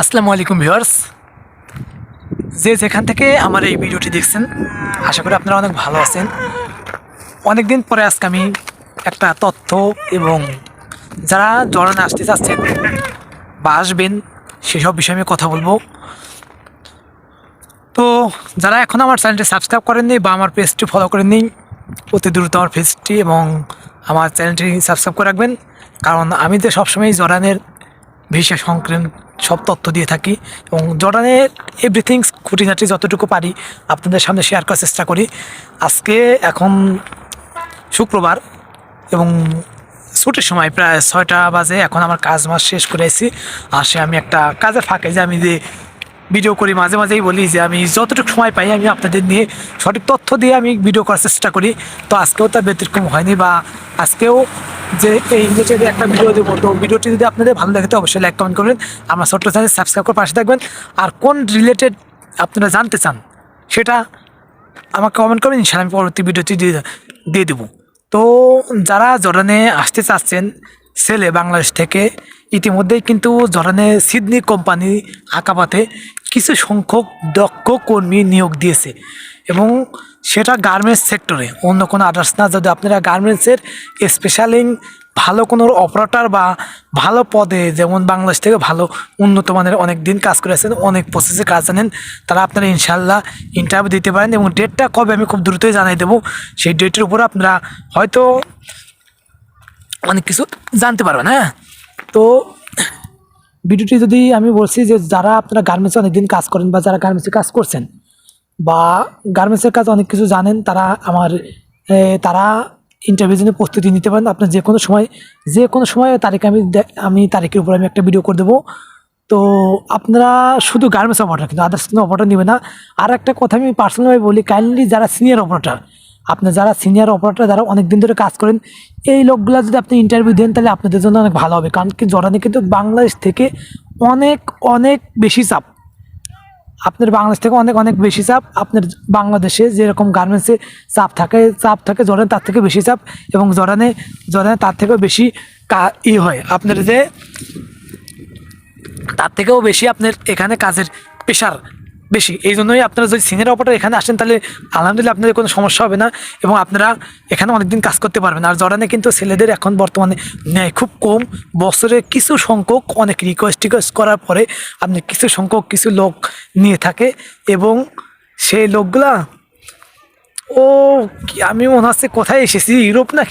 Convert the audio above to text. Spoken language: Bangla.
আসসালামু আলাইকুম ভিউয়ার্স। যে যেখান থেকে আমার এই ভিডিওটি দেখছেন, আশা করি আপনারা অনেক ভালো আছেন। অনেক দিন পরে আজকে আমি একটা তথ্য এবং যারা জড়ানে আসতে চাচ্ছেন বা আসবেন, সেসব বিষয়ে আমি কথা বলব। তো যারা এখন আমার চ্যানেলটি সাবস্ক্রাইব করেননি বা আমার পেজটি ফলো করেননি, অতি দ্রুত আমার পেজটি এবং আমার চ্যানেলটি সাবস্ক্রাইব করে রাখবেন। কারণ আমি তো সবসময় জর্ডানের ভিসা সংক্রান্ত সব তথ্য দিয়ে থাকি এবং জর্ডানের এভরিথিংস খুঁটিনাটি যতটুকু পারি আপনাদের সামনে শেয়ার করার চেষ্টা করি। আজকে এখন শুক্রবার এবং ছুটির সময় প্রায় ছয়টা বাজে, এখন আমার কাজ মাস শেষ করে এসেছি আসে আমি একটা কাজের ফাঁকে যে আমি যে ভিডিও করি, মাঝে মাঝেই বলি যে আমি যতটুকু সময় পাই আমি আপনাদের নিয়ে সঠিক তথ্য দিয়ে আমি ভিডিও করার চেষ্টা করি। তো আজকেও তার ব্যতিক্রম হয়নি বা আজকেও যে এই যদি একটা ভিডিও দেবো। তো ভিডিওটি যদি আপনাদের ভালো লাগে, তো অবশ্যই লাইক কমেন্ট করবেন। আমার ছোট্ট চ্যানেল সাবস্ক্রাইব করে পাশে থাকবেন। আর কোন রিলেটেড আপনারা জানতে চান, সেটা আমাকে কমেন্ট করবেন, ইনশাআল্লাহ আমি পরবর্তী ভিডিওটি দিয়ে দিয়ে দেবো। তো যারা জর্ডানে আসতে চাচ্ছেন, ছেলে বাংলাদেশ থেকে ইতিমধ্যেই কিন্তু জর্ডানে সিডনি কোম্পানি আঁকাপাতে কিছু সংখ্যক দক্ষ কর্মী নিয়োগ দিয়েছে এবং সেটা গার্মেন্টস সেক্টরে। অন্য কোনো আদার্স না, যদি আপনারা গার্মেন্টসের স্পেশালিং ভালো কোনো অপারেটর বা ভালো পদে, যেমন বাংলাদেশ থেকে ভালো উন্নত মানের অনেক দিন কাজ করে করেছেন অনেক প্রসেসে কাজ জানেন তারা আপনারা ইনশাল্লাহ ইন্টারভিউ দিতে পারেন এবং ডেটটা কবে আমি খুব দ্রুতই জানাই দেবো। সেই ডেটের উপর আপনারা হয়তো অনেক কিছু জানতে পারবেন হ্যাঁ? তো ভিডিওটি যদি আমি বলছি যে যারা আপনারা গার্মেন্টসে অনেকদিন কাজ করেন বা যারা গার্মেন্টসে কাজ করছেন বা গার্মেন্টসের কাজ অনেক কিছু জানেন, তারা আমার তারা ইন্টারভিউ জন্য প্রস্তুতি নিতে পারেন। আপনার যে কোনো সময়, যে কোনো সময় তারিখে আমি আমি তারিখের উপর আমি একটা ভিডিও করে দেবো। তো আপনারা শুধু গার্মেন্টস অপারেটার কিন্তু আদার্স কোনো অপারেটার নেবে না। আর একটা কথা আমি পার্সোনালভাবে বলি কাইন্ডলি যারা সিনিয়র অপারেটার আপনি যারা সিনিয়র অপারেটর যারা অনেক দিন ধরে কাজ করেন, এই লোকগুলা যদি আপনি ইন্টারভিউ দেন, তাহলে আপনাদের জন্য অনেক ভালো হবে। কারণ কি, জর্ডানে কিন্তু বাংলাদেশ থেকে অনেক অনেক বেশি চাপ। আপনার বাংলাদেশ থেকে অনেক অনেক বেশি চাপ। আপনার বাংলাদেশে যেরকম গার্মেন্টসে চাপ থাকে চাপ থাকে জর্ডানে, তার থেকে বেশি চাপ। এবং জরানে জরানে তার থেকেও বেশি ই হয়। আপনার যে, তার থেকেও বেশি আপনার এখানে কাজের প্রেশার বেশি। এই জন্যই আপনারা যদি সিনিয়র অপারেটর এখানে আসেন, তাহলে আলহামদুলিল্লাহ আপনাদের কোনো সমস্যা হবে না এবং আপনারা এখানে অনেকদিন কাজ করতে পারবেন। আর জর্ডানে কিন্তু ছেলেদের এখন বর্তমানে নেয় খুব কম, বছরে কিছু সংখ্যক অনেক রিকোয়েস্ট টিকোয়েস্ট করার পরে আপনি কিছু সংখ্যক কিছু লোক নিয়ে থাকে এবং সেই লোকগুলা, ও আমি মনে হচ্ছে কোথায় এসেছি? ইউরোপ না